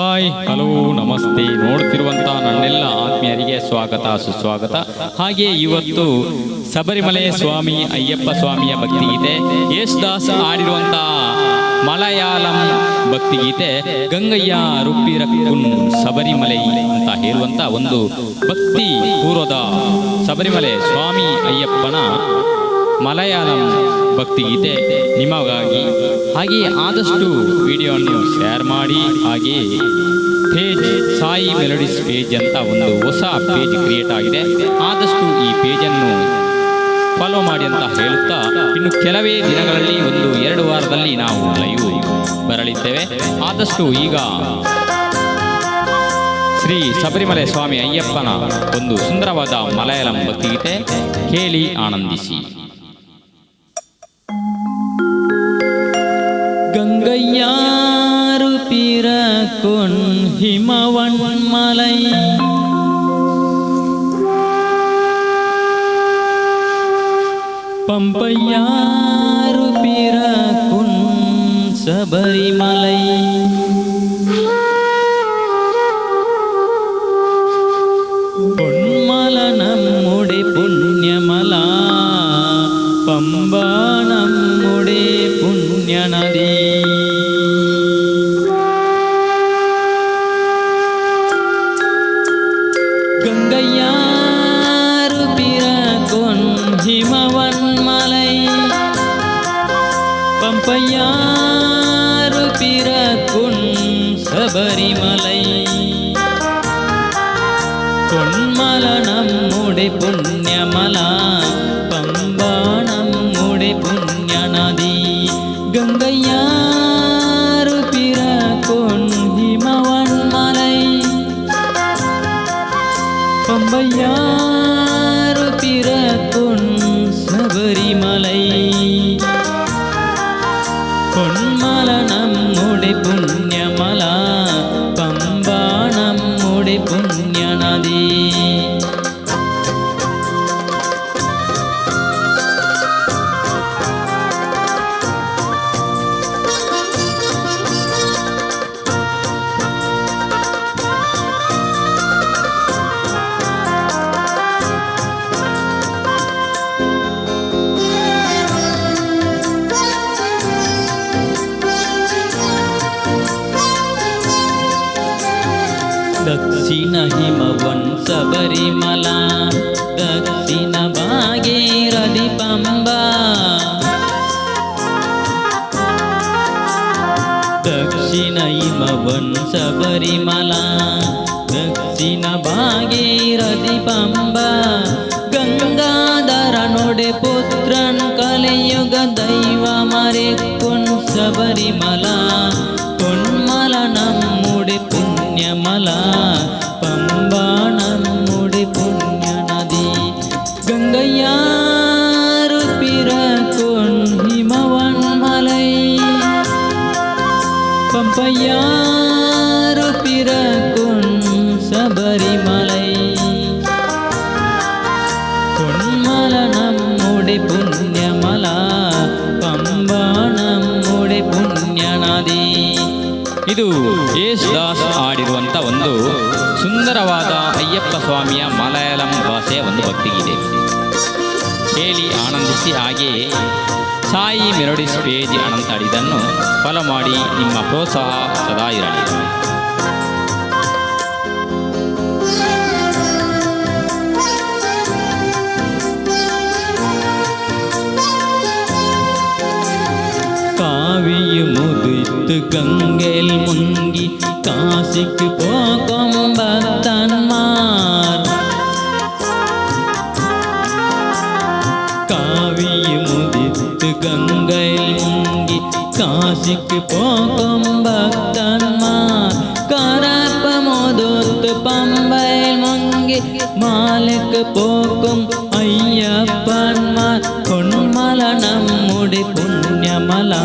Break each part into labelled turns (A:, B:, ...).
A: Hi hello, ನಮಸ್ತೆ. ನೋಡ್ತಿರುವಂತಹ ನನ್ನೆಲ್ಲ ಆತ್ಮೀಯರಿಗೆ ಸ್ವಾಗತ, ಸುಸ್ವಾಗತ. ಹಾಗೆ ಇವತ್ತು ಶಬರಿಮಲೆ ಸ್ವಾಮಿ ಅಯ್ಯಪ್ಪ ಸ್ವಾಮಿಯ ಭಕ್ತಿಗೀತೆ, ಯೇಸುದಾಸ್ ಆಡಿರುವಂತಹ ಮಲಯಾಳಂ ಭಕ್ತಿಗೀತೆ, ಗಂಗಯ್ಯ ರುಪ್ಪಿರಕ್ಕುನ್ ಶಬರಿಮಲೆ ಅಂತ ಹೇಳುವಂತ ಒಂದು ಭಕ್ತಿ ಪೂರ್ವದ ಶಬರಿಮಲೆ ಸ್ವಾಮಿ ಅಯ್ಯಪ್ಪನ ಮಲಯಾಳಂ ಭಕ್ತಿಗೀತೆ ನಿಮಗಾಗಿ ಹಾಗೆಯೇ ಆದಷ್ಟು ವಿಡಿಯೋವನ್ನು ಶೇರ್ ಮಾಡಿ, ಹಾಗೆಯೇ ಪೇಜ್ ಸಾಯಿ ಮೆಲೋಡಿಸ್ ಪೇಜ್ ಅಂತ ಒಂದು ಹೊಸ ಪೇಜ್ ಕ್ರಿಯೇಟ್ ಆಗಿದೆ. ಆದಷ್ಟು ಈ ಪೇಜನ್ನು ಫಾಲೋ ಮಾಡಿ ಅಂತ ಹೇಳುತ್ತಾ ಇನ್ನು ಕೆಲವೇ ದಿನಗಳಲ್ಲಿ ಒಂದು ಎರಡು ವಾರದಲ್ಲಿ ನಾವು ಲೈವ್ ಬರಲಿದ್ದೇವೆ. ಆದಷ್ಟು ಈಗ ಶ್ರೀ ಶಬರಿಮಲೆ ಸ್ವಾಮಿ ಅಯ್ಯಪ್ಪನ ಒಂದು ಸುಂದರವಾದ ಮಲಯಾಳಂ ಭಕ್ತಿಗೀತೆ ಕೇಳಿ ಆನಂದಿಸಿ.
B: பிறக்கொன் ஹிமவன் மலை பம்பையாறு பிறக்குன் சபரிமலை பையாறு பிறக்கும் சபரிமலை. பொன்மல நம்முடை புண்ணியமலா பம்பா நம்முடை புண்ணிய நதி கங்கையாறு பிறக்கும் ஹிமவன் மலை பம்பையாறு பிறக்கும் ದಕ್ಷಿಣ ಹಿಮವನ್ ಸಬರಿಮಲಾ ದಕ್ಷಿಣ ಭಾಗೀರದಿಪಂಬಾ ದಕ್ಷಿಣ ಹಿಮವನ್ ಸಬರಿಮಲಾ ದಕ್ಷಿಣ ಭಾಗೀರದಿಪಂಬಾ ಗಂಗಾಧರ ನೋಡೆ ಪುತ್ರನ್ ಕಲಿಯುಗ ದೈವ ಮರೆ ಕುನ್ ಶಬರಿಮಲಾ ಕುನ್ಮಲ ನಮ್ಮ పుణ్యమలా పంబానంద
A: ಇದು ದಾಸ್ ಆಡಿರುವಂತ ಒಂದು ಸುಂದರವಾದ ಅಯ್ಯಪ್ಪ ಸ್ವಾಮಿಯ ಮಲಯಾಳಂ ಭಾಷೆಯ ಒಂದು ಭಕ್ತಿಗಿದೆ ಕೇಳಿ ಆನಂದಿಸಿ ಹಾಗೆ ಸಾಯಿ ಮೆಲೋಡಿಸ್ ಪೇಜ್ ಅನಂತಾಡಿದನ್ನು ಫಲ ಮಾಡಿ, ನಿಮ್ಮ ಪ್ರೋತ್ಸಾಹ ಸದಾ ಇರಲಿ.
C: முங்கி காசிக்கு போகும் பக்தன்மார் காவிய முதித்து கங்கையில் முங்கி காசிக்கு போகும் பக்தன்மார் கரப்பமுதுத்து பம்பையில் முங்கி மாலுக்கு போக்கும் ஐயப்பன்மார் பொன்மல நம்முடைய புண்ணியமலா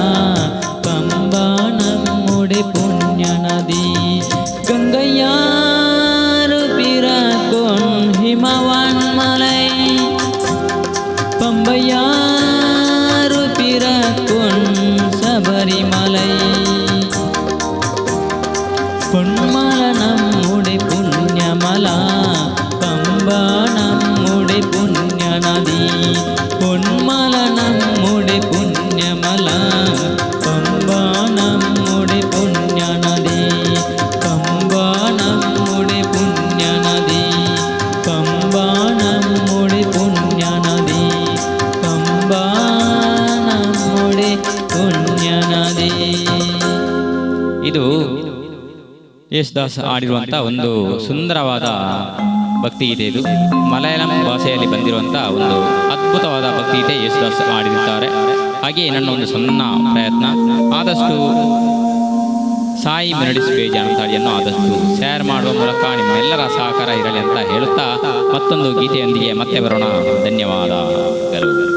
B: பொன்மலர் ಯೇಸುದಾಸ್ ಆಡಿರುವಂಥ ಒಂದು ಸುಂದರವಾದ ಭಕ್ತಿ ಗೀತೆ ಇದು. ಮಲಯಾಳಂ ಭಾಷೆಯಲ್ಲಿ ಬಂದಿರುವಂಥ ಒಂದು ಅದ್ಭುತವಾದ ಭಕ್ತಿ ಇದೆ ಯೇಸುದಾಸ್ ಆಡಿರುತ್ತಾರೆ ಹಾಗೆಯೇ ನನ್ನ ಒಂದು ಸಣ್ಣ ಪ್ರಯತ್ನ. ಆದಷ್ಟು ಸಾಯಿ ಮೆರಡಿಸ್ ಪೇಜ್ ಅಂತೇಳಿಯನ್ನು ಆದಷ್ಟು ಶೇರ್ ಮಾಡುವ ಮೂಲಕ ನಿಮ್ಮೆಲ್ಲರ ಸಹಕಾರ ಇರಲಿ ಅಂತ ಹೇಳುತ್ತಾ ಮತ್ತೊಂದು ಗೀತೆಯೊಂದಿಗೆ ಮತ್ತೆ ಬರೋಣ. ಧನ್ಯವಾದಗಳು.